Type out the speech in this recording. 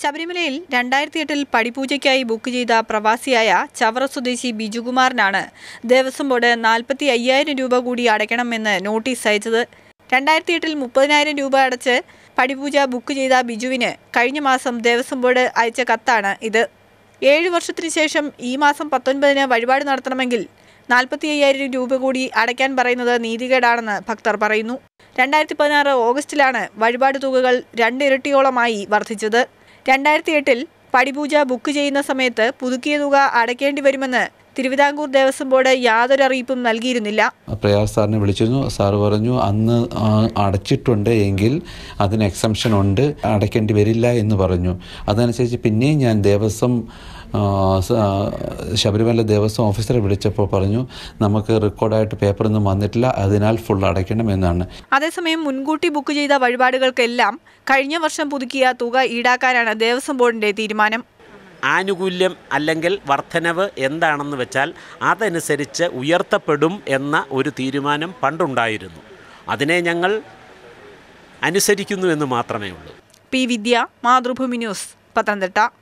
ശബരിമലയിൽ രണ്ടായിരത്തി എട്ടിൽ പടിപൂജയ്ക്കായി ബുക്ക് ചെയ്ത പ്രവാസിയായ ചവറ സ്വദേശി ബിജുകുമാറിനാണ് ദേവസ്വം ബോർഡ് നാൽപ്പത്തി അയ്യായിരം രൂപ കൂടി അടയ്ക്കണമെന്ന് നോട്ടീസ് അയച്ചത്. രണ്ടായിരത്തി എട്ടിൽ മുപ്പതിനായിരം രൂപ അടച്ച് പടിപൂജ ബുക്ക് ചെയ്ത ബിജുവിന് കഴിഞ്ഞ മാസം ദേവസ്വം ബോർഡ് അയച്ച കത്താണ് ഇത്. ഏഴ് വർഷത്തിനു ശേഷം ഈ മാസം പത്തൊൻപതിന് വഴിപാട് നടത്തണമെങ്കിൽ നാൽപ്പത്തി അയ്യായിരം രൂപ കൂടി അടയ്ക്കാൻ പറയുന്നത് നീതികേടാണെന്ന് ഭക്തർ പറയുന്നു. രണ്ടായിരത്തി പതിനാറ് ഓഗസ്റ്റിലാണ് വഴിപാട് തുകകൾ രണ്ടിരട്ടിയോളമായി വർദ്ധിച്ചത്. രണ്ടായിരത്തി എട്ടിൽ പടിപൂജ ബുക്ക് ചെയ്യുന്ന സമയത്ത് പുതുക്കിയ തുക അടയ്ക്കേണ്ടി വരുമെന്ന് തിരുവിതാംകൂർ ദേവസ്വം ബോർഡ് യാതൊരു അറിയിപ്പും നൽകിയിരുന്നില്ല. പ്രയാസ് സാറിനെ വിളിച്ചിരുന്നു. സാർ പറഞ്ഞു അന്ന് അടച്ചിട്ടുണ്ട് എങ്കിൽ അതിന് എക്സംഷൻ ഉണ്ട് അടയ്ക്കേണ്ടി വരില്ല എന്ന് പറഞ്ഞു. അതനുസരിച്ച് പിന്നെയും ഞാൻ ദേവസ്വം ശബരിമല ദേവസ്വം ഓഫീസറെ വിളിച്ചപ്പോൾ പറഞ്ഞു നമുക്ക് റെക്കോർഡായിട്ട് പേപ്പറൊന്നും വന്നിട്ടില്ല അതിനാൽ ഫുൾ അടയ്ക്കണം എന്നാണ്. അതേസമയം മുൻകൂട്ടി ബുക്ക് ചെയ്ത വഴിപാടുകൾക്കെല്ലാം കഴിഞ്ഞ വർഷം പുതുക്കിയ തുക ഈടാക്കാനാണ് ദേവസ്വം ബോർഡിന്റെ തീരുമാനം. ആനുകൂല്യം അല്ലെങ്കിൽ വർധനവ് എന്താണെന്ന് വെച്ചാൽ അതനുസരിച്ച് ഉയർത്തപ്പെടും എന്ന ഒരു തീരുമാനം പണ്ടുണ്ടായിരുന്നു. അതിനെ ഞങ്ങൾ അനുസരിക്കുന്നു എന്ന് മാത്രമേ ഉള്ളൂ. P Vidya Mathrubhumi news Pathanamthitta.